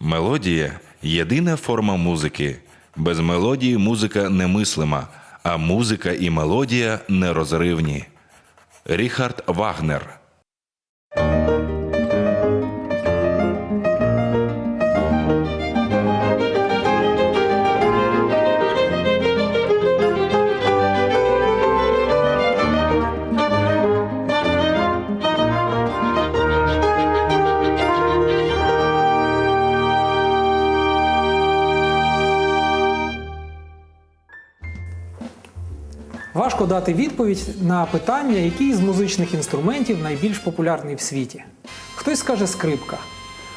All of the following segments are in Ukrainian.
Мелодія єдина форма музики. Без мелодії музика немислима, а музика і мелодія нерозривні. Ріхард Вагнер Важко дати відповідь на питання, який з музичних інструментів найбільш популярний в світі. Хтось скаже скрипка,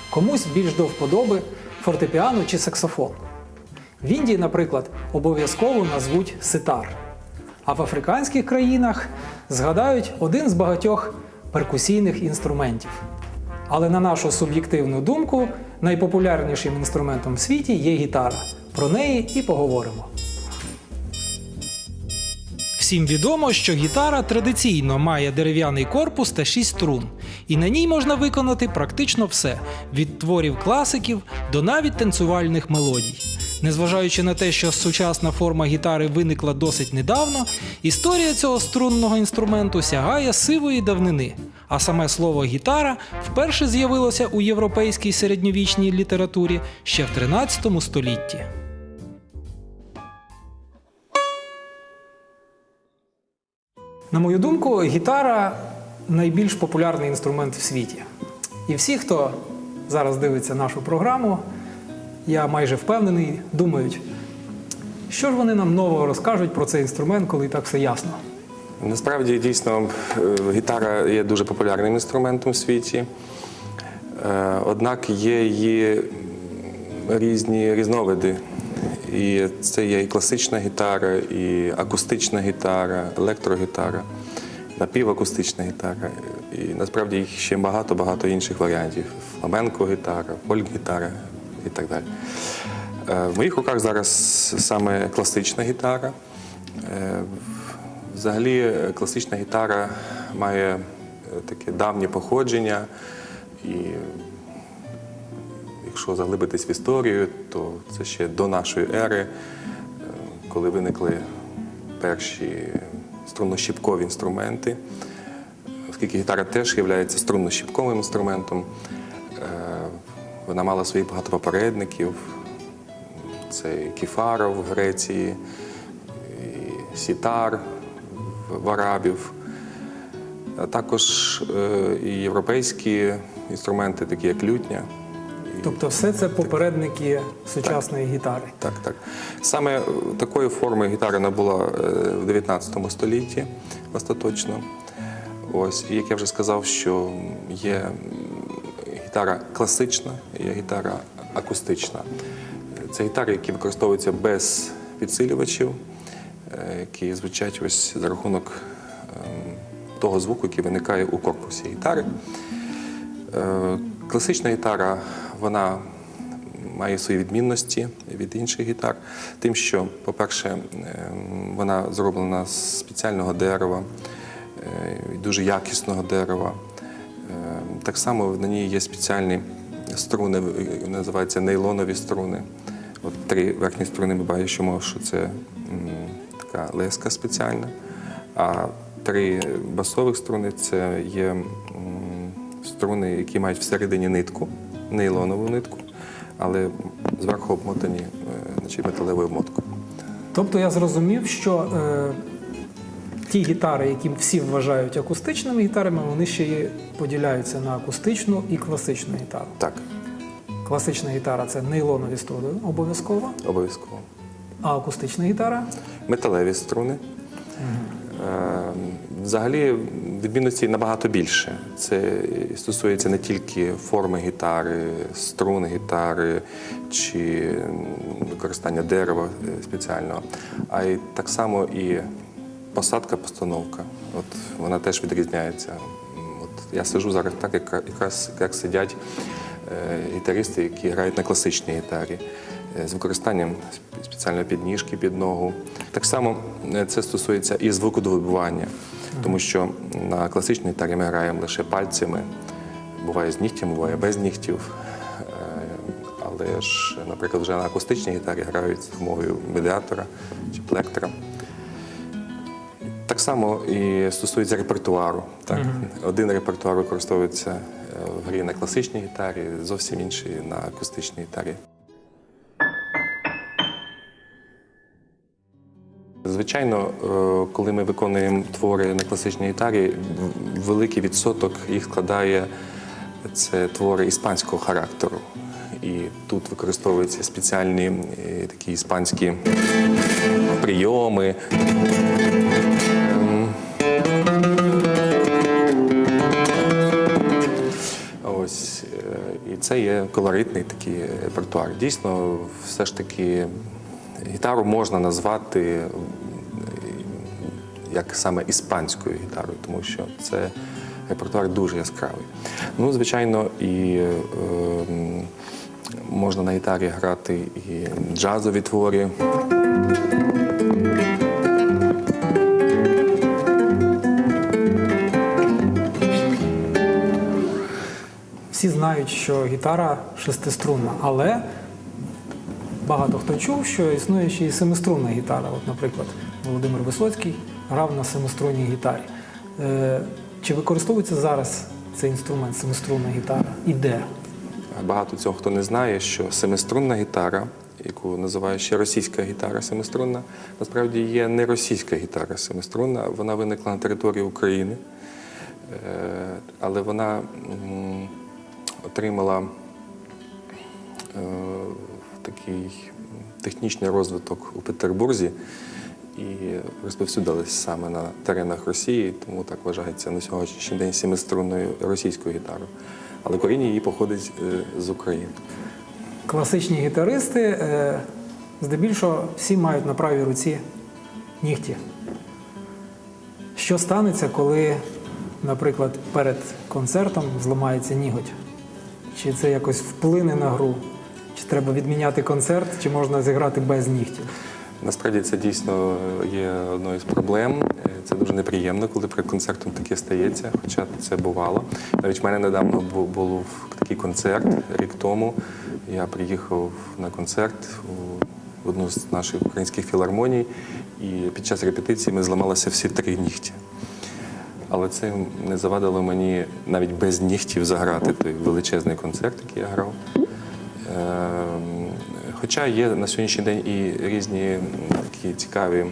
комусь більш до вподоби фортепіано чи саксофон. В Індії, наприклад, обов'язково назвуть ситар. А в африканських країнах згадають один з багатьох перкусійних інструментів. Але на нашу суб'єктивну думку, найпопулярнішим інструментом в світі є гітара. Про неї і поговоримо. Всім відомо, що гітара традиційно має дерев'яний корпус та шість струн, і на ній можна виконати практично все від творів класиків до навіть танцювальних мелодій. Незважаючи на те, що сучасна форма гітари виникла досить недавно, історія цього струнного інструменту сягає сивої давнини. А саме слово гітара вперше з'явилося у європейській середньовічній літературі ще в 13 столітті. На мою думку, гітара найбільш популярний інструмент в світі. І всі, хто зараз дивиться нашу програму, я майже впевнений, думають, що ж вони нам нового розкажуть про цей інструмент, коли і так все ясно. Насправді дійсно е, гітара є дуже популярним інструментом в світі. Е, Однак є її різні різновиди. І це є і класична гітара, і акустична гітара, електрогітара, напівакустична гітара. І насправді їх ще багато-багато інших варіантів: фламенко-гітара, фольк-гітара і так далі. Е, В моїх руках зараз саме класична гітара. Е, Взагалі, класична гітара має е, таке давнє походження, і якщо заглибитись в історію, то це ще до нашої ери, е, коли виникли перші струннощіпкові інструменти. Оскільки гітара теж є струннощіпковим інструментом, е, вона мала своїх багато попередників. Це і в Греції, Сітар в арабів, а також е, і європейські інструменти, такі як лютня. Тобто, все це попередники сучасної гітари. Так, так. Саме такої форми гітара набула е, в 19 столітті остаточно. Ось, і як я вже сказав, що є гітара класична, є гітара акустична. Це гітари, які використовуються без підсилювачів, е, які звучать ось за рахунок ем, того звуку, який виникає у корпусі гітари. Е, Класична гітара, вона має свої відмінності від інших гітар, тим, що, по-перше, ем, вона зроблена з спеціального дерева, е, дуже якісного дерева. Е, Так само на ній є спеціальні струни, е, називаються нейлонові струни. От три верхні струни ми бачимо, що це така леска спеціальна, а три басових струни це є струни, які мають всередині нитку, нейлонову нитку, але зверху обмотані е, значить, металевою обмоткою. Тобто я зрозумів, що е, ті гітари, які всі вважають акустичними гітарами, вони ще й поділяються на акустичну і класичну гітару. Так, Класична гітара це нейлонові струни обов'язково, обов'язково. а акустична гітара Металеві струни. Е, Взагалі відмінностей набагато більше. Це стосується не тільки форми гітари, струн гітари чи використання дерева е, спеціального, а й так само і посадка, постановка. От вона теж відрізняється. От я сиджу зараз так, як якраз як сидять е, гітаристи, які грають на класичній гітарі е, з використанням спеціальної підніжки під ногу. Так само це стосується і звукодобування, тому що на класичній гітарі ми граємо лише пальцями, буває з нігтями, буває без нігтів. Е, але ж, наприклад, вже на акустичній гітарі грають з допомогою медіатора чи плектора. Так само і стосується репертуару. Так? Один репертуар використовується е, в грі на класичній гітарі, зовсім інший на акустичній гітарі. Звичайно, е, коли ми виконуємо твори на класичній гітарі, великий відсоток їх складає це твори іспанського характеру. І тут використовуються спеціальні е, такі іспанські прийоми. Ем, Ось е, і це є колоритний такий репертуар. Дійсно, все ж таки гітару можна назвати е, як саме іспанською гітарою, тому що це репертуар дуже яскравий. Ну, звичайно, і е, можна на гітарі грати і джазові твори. Всі знають, що гітара шестиструнна, але багато хто чув, що існує ще і семиструнна гітара. От, наприклад, Володимир Висоцький грав на семиструнній гітарі. Е, чи використовується зараз цей інструмент, семиструнна гітара? І де? Багато цього хто не знає, що семиструнна гітара, яку називають ще російська гітара семиструнна, насправді є не російська гітара семиструнна, вона виникла на території України, Е, але вона отримала е, такий технічний розвиток у Петербурзі і розповсюдилась саме на теренах Росії, тому так вважається на сьогоднішній день семиструнною російською гітарою. Але коріння її походить е, з України. Класичні гітаристи е, здебільшого всі мають на правій руці нігті. Що станеться, коли, наприклад, перед концертом зламається ніготь? Чи це якось вплине на гру? Чи треба відміняти концерт, чи можна зіграти без нігтів? Насправді це дійсно є одною з проблем. Це дуже неприємно, коли перед концертом таке стається, хоча це бувало. Навіть в мене недавно був такий концерт рік тому. Я приїхав на концерт у одну з наших українських філармоній, і під час репетиції ми зламалися всі три нігті. Але це не завадило мені навіть без нігтів заграти той величезний концерт, який я грав. Ем, Хоча є на сьогоднішній день і різні такі цікаві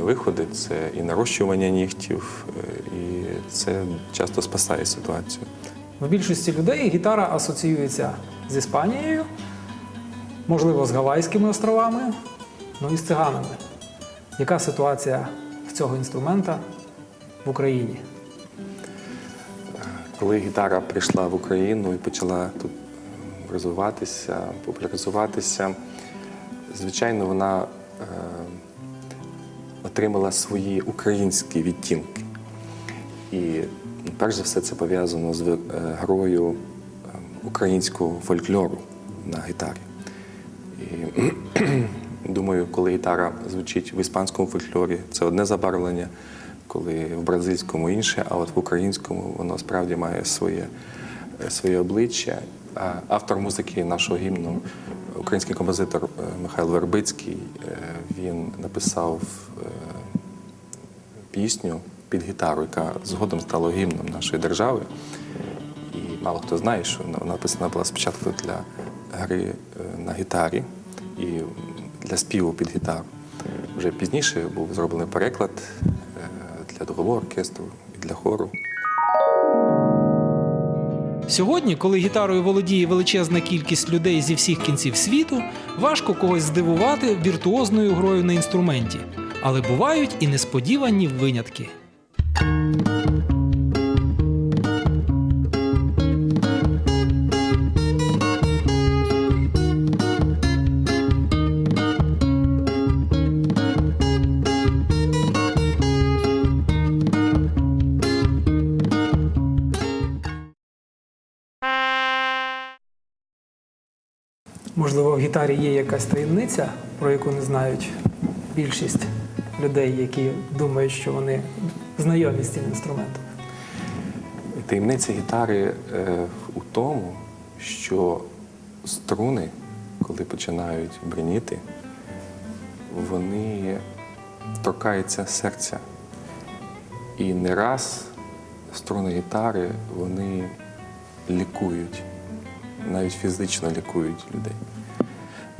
виходи, це і нарощування нігтів, е, і це часто спасає ситуацію. В більшості людей гітара асоціюється з Іспанією, можливо, з Гавайськими островами, ну і з циганами. Яка ситуація в цього інструмента в Україні? Коли гітара прийшла в Україну і почала тут розвиватися, популяризуватися, звичайно, вона е, отримала свої українські відтінки. І ну, перш за все це пов'язано з е, грою е, українського фольклору на гітарі. І думаю, коли гітара звучить в іспанському фольклорі, це одне забарвлення, коли в бразильському інше, а от в українському воно справді має своє, е, своє обличчя. Автор музики нашого гімну, український композитор е, Михайло Вербицький, е, він написав е, пісню під гітару, яка згодом стала гімном нашої держави. І мало хто знає, що написана була спочатку для гри на гітарі і для співу під гітару. Вже пізніше був зроблений переклад для духового оркестру і для хору. Сьогодні, коли гітарою володіє величезна кількість людей зі всіх кінців світу, важко когось здивувати віртуозною грою на інструменті. Але бувають і несподівані винятки. Можливо, в гітарі є якась таємниця, про яку не знають більшість людей, які думають, що вони знайомі з цим інструментом. Таємниця гітари е, у тому, що струни, коли починають бреніти, вони торкаються серця. І не раз струни гітари вони лікують, навіть фізично лікують людей.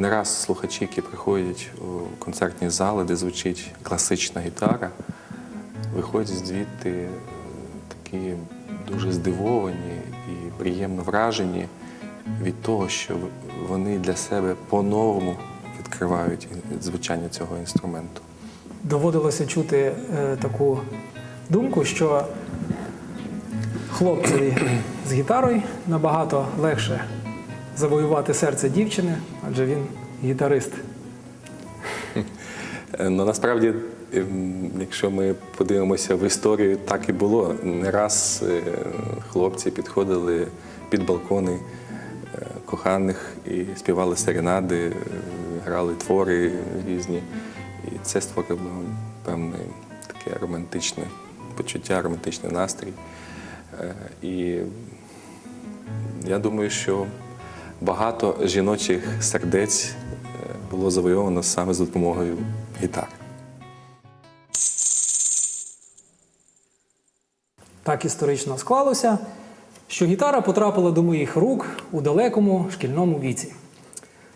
Не раз слухачі, які приходять у концертні зали, де звучить класична гітара, виходять звідти е, такі дуже здивовані і приємно вражені від того, що вони для себе по-новому відкривають звучання цього інструменту. Доводилося чути е, таку думку, що хлопцеві з гітарою набагато легше завоювати серце дівчини, адже він гітарист. Е, Ну, насправді, ем, якщо ми подивимося в історію, так і було. Не раз е, хлопці підходили під балкони е, коханих і співали серенади, грали твори різні. І це створило певне таке романтичне почуття, романтичний настрій. І я думаю, що багато жіночих сердець е, було завойовано саме за допомогою гітар. Так історично склалося, що гітара потрапила до моїх рук у далекому шкільному віці.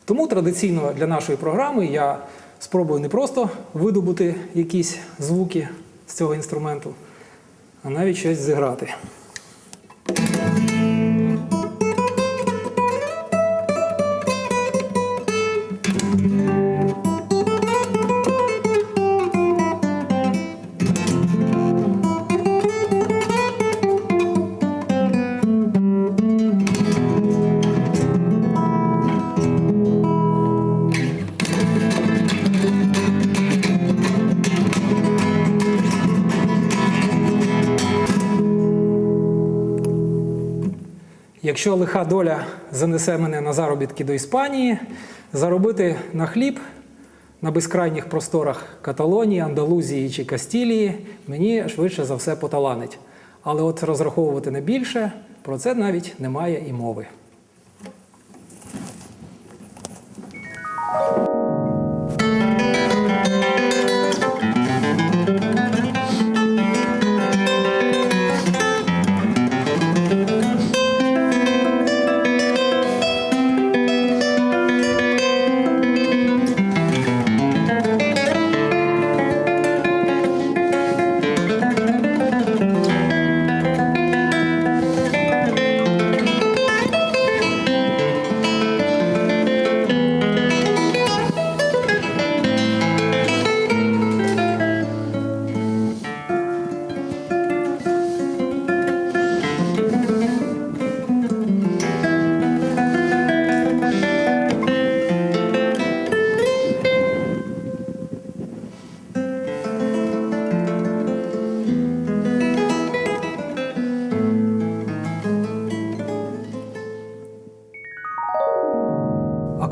Тому традиційно для нашої програми я спробую не просто видобути якісь звуки з цього інструменту, а навіть щось зіграти. Якщо лиха доля занесе мене на заробітки до Іспанії, заробити на хліб на безкрайніх просторах Каталонії, Андалузії чи Кастілії мені швидше за все поталанить. Але от розраховувати на більше про це навіть немає і мови.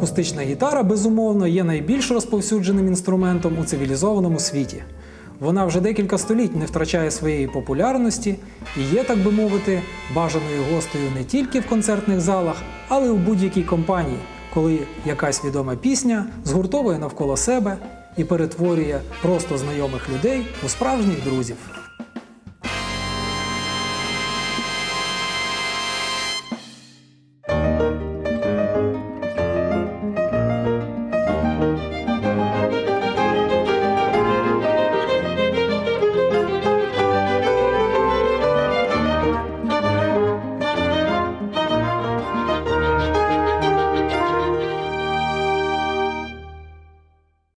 Акустична гітара, безумовно, є найбільш розповсюдженим інструментом у цивілізованому світі. Вона вже декілька століть не втрачає своєї популярності і є, так би мовити, бажаною гостею не тільки в концертних залах, але й у будь-якій компанії, коли якась відома пісня згуртовує навколо себе і перетворює просто знайомих людей у справжніх друзів.